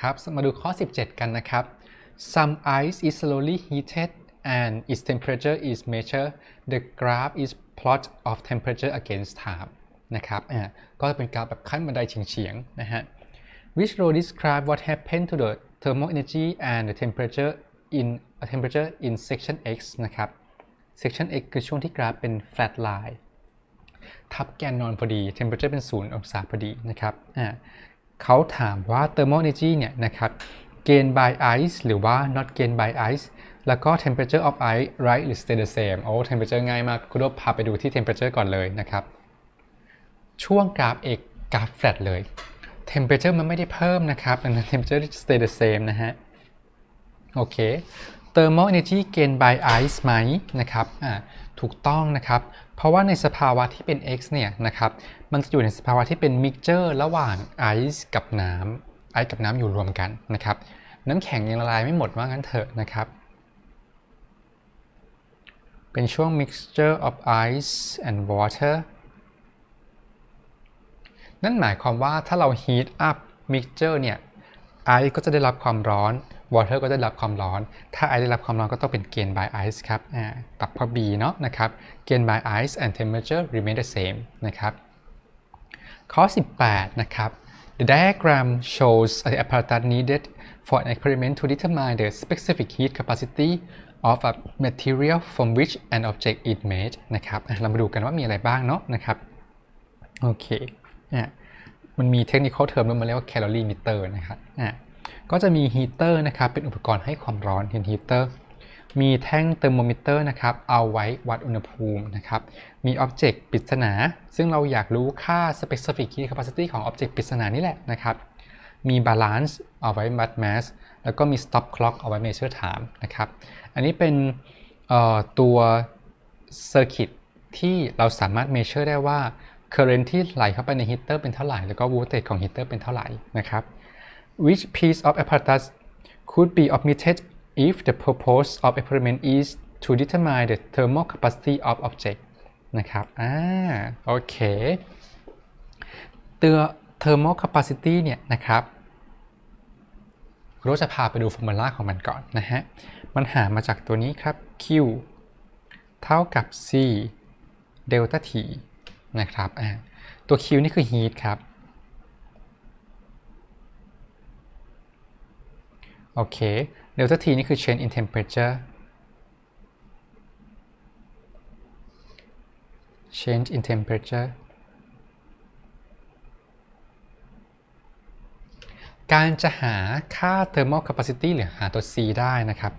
ครับ มาดูข้อ 17 กันนะครับ some ice is slowly heated and its temperature is measured the graph is plot of temperature against time นะครับอ่าก็จะเป็นกราฟแบบขั้นบันไดเฉียงๆนะฮะ which row describe what happened to the thermal energy and the temperature in uh, temperature in section x นะครับ section x คือช่วงที่กราฟเป็น flat line ทับแกนนอนพอดี temperature เป็น 0 องศาพอดีนะครับอ่า เขาถามว่า thermal energy เนี่ยนะครับ gain by ice หรือว่า not gain by ice แล้วก็ temperature of ice rise หรือ stay the same โอ้ temperature ง่ายมาก คุณโดพาไปดูที่ temperature ก่อนเลยนะครับ ช่วงกราฟ x กราฟ flat เลย temperature มันไม่ได้เพิ่มนะครับ ดังนั้น temperature stay the same นะฮะ โอเค thermal energy gain by ice ไหมนะครับ อ่า ถูกต้องนะครับ เพราะว่าในสภาวะที่เป็น x เนี่ยนะครับ มันจะอยู่ในสภาวะที่เป็น mixture ระหว่าง ice กับน้ำ ice กับน้ำอยู่รวมกันนะครับ น้ำแข็งยังละลายไม่หมดว่างั้นเถอะนะครับ เป็นช่วง mixture of ice and water นั่นหมายความว่าถ้าเรา heat up mixture เนี่ย ice ก็จะได้รับความร้อน water ก็ได้รับความร้อน ถ้า ice ได้รับความร้อนก็ต้องเป็น gain by ice ครับอ่าปรับพอ b เนาะนะครับ gain by ice and temperature remain the same นะครับข้อ 18 นะครับ The diagram shows the apparatus needed for an experiment to determine the specific heat capacity of a material from which an object is made นะครับเรามาดูกันว่ามีอะไรบ้างเนาะนะครับ โอเคอะมันมีเทคนิคเขาเทอมด้วมันเรียกว่าแคลอรี่มิเตอร์นะครับอะ ก็จะมีฮีเตอร์นะครับเป็นอุปกรณ์ให้ความร้อนเห็นฮีเตอร์มีแท่งเทอร์โมมิเตอร์นะครับเอาไว้วัดอุณหภูมินะครับมีอ็อบเจกต์ปริศนา ซึ่งเราอยากรู้ค่า specific heat capacity ของอ็อบเจกต์ปริศนานี่แหละนะครับมี balance เอาไว้วัด mass แล้วก็มี stop clock เอาไว้ measure time นะครับอันนี้เป็นตัว circuit ที่เราสามารถ measure ได้ว่า current ที่ไหลเข้าไปในฮีเตอร์เป็นเท่าไหร่ แล้วก็ voltage ของฮีเตอร์เป็นเท่าไหร่นะครับ which piece of apparatus could be omitted if the purpose of experiment is to determine the thermal capacity of object นะครับ อ่า โอเค ตัว thermal capacity เนี่ยนะครับเราจะพาไปดูฟอร์มูลาของมันก่อนนะฮะ มันหามาจากตัวนี้ครับ Q เท่ากับ C delta T นะครับ อ่า ตัว Q นี่คือ heat ครับ โอเค delta T นี่คือ change in temperature change in temperature การจะหาค่า thermal capacity หรือหาตัว C ได้นะครับ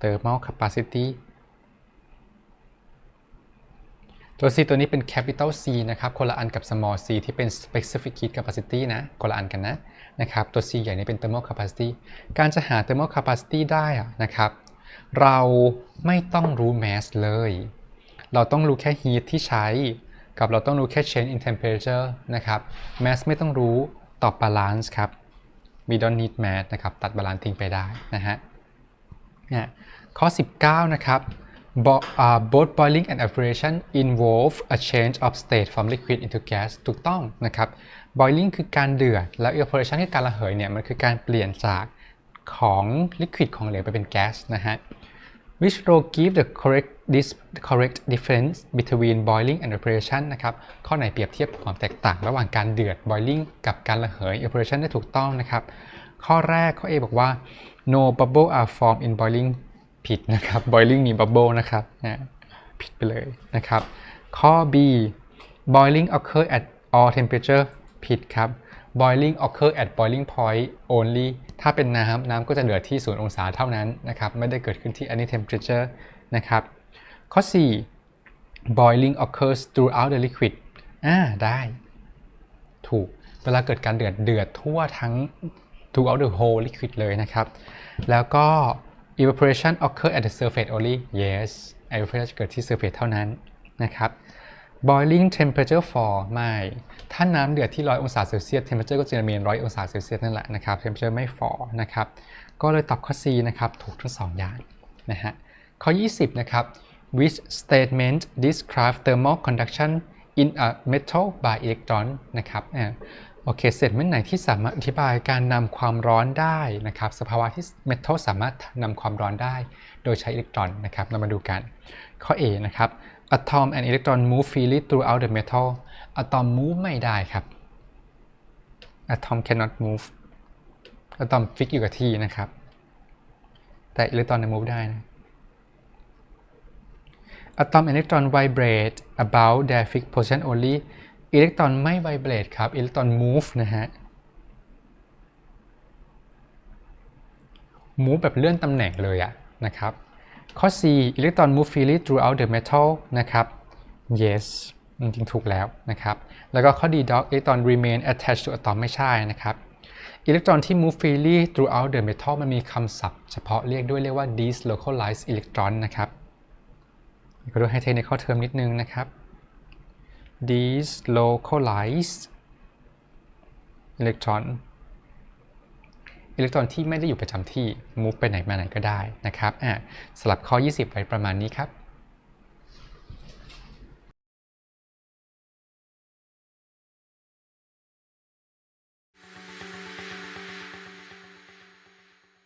thermal capacity ตัว C ตัวนี้เป็น capital C นะครับ คนละอันกับ small c ที่เป็น specific heat capacity นะ คนละอันกันนะนะครับ ตัว C ใหญ่นี้เป็น thermal capacity การจะหา thermal capacity ได้อะนะครับ เราไม่ต้องรู้ mass เลย เราต้องรู้แค่ heat ที่ใช้ กับเราต้องรู้แค่ change in temperature นะครับ mass ไม่ต้องรู้ ตอบ balance ครับ we don't need mass นะครับ ตัด balance ทิ้งไปได้นะฮะเนี่ยข้อ 19 นะครับ Bo- uh, both boiling and evaporation involve a change of state from liquid into gas ถูกต้องนะครับ boiling คือการเดือด แล้ว evaporation คือการระเหยเนี่ย มันคือการเปลี่ยนจากของ liquid ของเหลวไปเป็นแก๊สนะฮะ which row give the correct this correct difference between boiling and evaporation นะครับ ข้อไหนเปรียบเทียบความแตกต่าง ระหว่างการเดือด boiling กับการระเหย evaporation ได้ถูกต้องนะครับ ข้อแรกข้อ A บอกว่า no bubble are formed in boiling ผิดนะครับ boiling มี bubble นะครับนะผิดไปเลยนะครับ ข้อ B boiling occur at all temperature ผิดครับ boiling occur at boiling point only ถ้าเป็นน้ำน้ำก็จะเดือดที่ 0 องศาเท่านั้นนะครับ ไม่ได้เกิดขึ้นที่ any temperature นะครับ ข้อ 4 boiling occurs throughout the liquid อ่า ได้ ถูก เวลาเกิดการเดือดเดือดทั่วทั้ง throughout the whole liquid เลยนะครับ แล้วก็ evaporation occur at the surface only yes evaporation เกิดที่ surface เท่านั้นนะครับ boiling temperature for ไม่ ถ้าน้ำเดือดที่ 100 องศาเซลเซียส temperature ก็จะมี100 องศาเซลเซียสนั่นแหละนะครับ temperature ไม่ for นะครับ ก็เลยตอบข้อ C นะครับ ถูกทั้งสอย่างนะฮะ ข้อ 20 นะครับ which statement describe thermal conduction in a metal by electron นะครับ โอเคเสร็จเมื่อไหนที่สามารถอธิบายการนำความร้อนได้นะครับ สภาวะที่เมทัลสามารถนำความร้อนได้ โดยใช้อิเล็กตรอนนะครับ เรามาดูกัน ข้อ A นะครับ atom and electron move freely throughout the metal atom move ไม่ได้ครับ atom cannot move atom fix อยู่กับที่นะครับ แต่อิเล็กตรอนเนี่ย move ได้นะ atom and electron vibrate about their fixed position only อิเล็กตรอนไม่ vibrate ครับ อิเล็กตรอน move นะฮะ move แบบเลื่อนตำแหน่งเลยอะนะครับ ข้อ C อิเล็กตรอน move freely throughout the metal นะครับ yes จริงๆถูกแล้วนะครับ แล้วก็ข้อ D dog อิเล็กตรอน remain attached to atom ไม่ใช่นะครับอิเล็กตรอนที่ move freely throughout the metal มันมีคำศัพท์เฉพาะเรียกด้วยเรียกว่า deslocalized electron นะครับก็ดูให้เทคนิคข้อเทอมนิดนึงนะครับ deslocalized electron อิเล็กตรอนที่ไม่ได้อยู่ประจำที่ move ไปไหนมาไหนก็ได้นะครับอะสลับข้อ 20ไว้ประมาณนี้ครับ